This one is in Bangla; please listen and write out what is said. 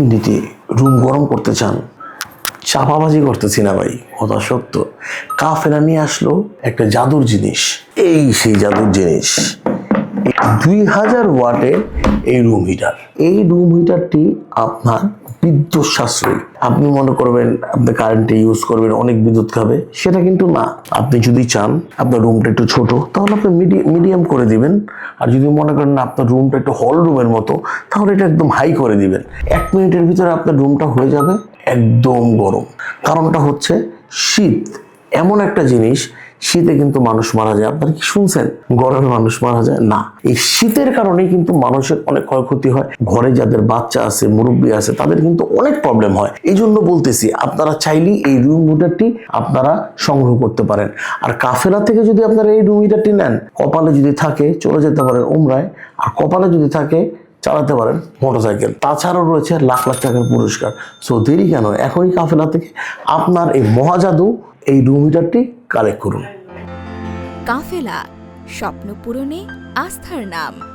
মিনিটে রুম গরম করতে চান, চাপাবাজি করতেছি না ভাই, কথা সত্য। কাফেরা নিয়ে আসলো একটা জাদুর জিনিস, এই সেই জাদুর জিনিস। দুই হাজার ওয়াটের এই রুম হিটার এই রুম হিটারটি আপনার বিদ্যুৎ সাশ্রয়ী আপনি মনে করবেন, আপনি কারেন্টে ইউজ করবেন, অনেক বিদ্যুৎ খাবে। সেটা কিন্তু না। আপনি যদি চান, আপনার রুমটা একটু ছোট, তাহলে আপনি মিডিয়াম করে দিবেন। আর যদি মনে করেন আপনার রুমটা একটু হল রুমের মতো, তাহলে এটা একদম হাই করে দিবেন। এক মিনিটের ভিতরে আপনার রুমটা হয়ে যাবে একদম গরম। কারণটা হচ্ছে শীত। এমন একটা জিনিস, শীতে কিন্তু মানুষ মারা যায়। আপনারা কি শুনছেন? গরমে মানুষ মারা যায়? না। এই শীতের কারণে কিন্তু মানুষের অনেক ক্ষয়ক্ষতি হয়। ঘরে যাদের বাচ্চা আছে, মুরব্বী আছে, তাদের কিন্তু অনেক প্রবলেম হয়। এই জন্য বলতেছি, আপনারা চাইলেই এই রুম হিটারটি আপনারা সংগ্রহ করতে পারেন। আর কাফেলা থেকে যদি আপনারা এই রুম হিটারটি নেন, কপালে যদি থাকে, চলে যেতে পারেন উমরায়। আর কপালে যদি থাকে চালাতে পারেন মোটরসাইকেল। তাছাড়াও রয়েছে লাখ লাখ টাকার পুরস্কার। সো দেরি কেন? এখনই কাফেলা থেকে আপনার এই মহাজাদু এই রুম হিটারটি কালেক্ট করুন। কাফেলা, স্বপ্ন পূরণে আস্থার নাম।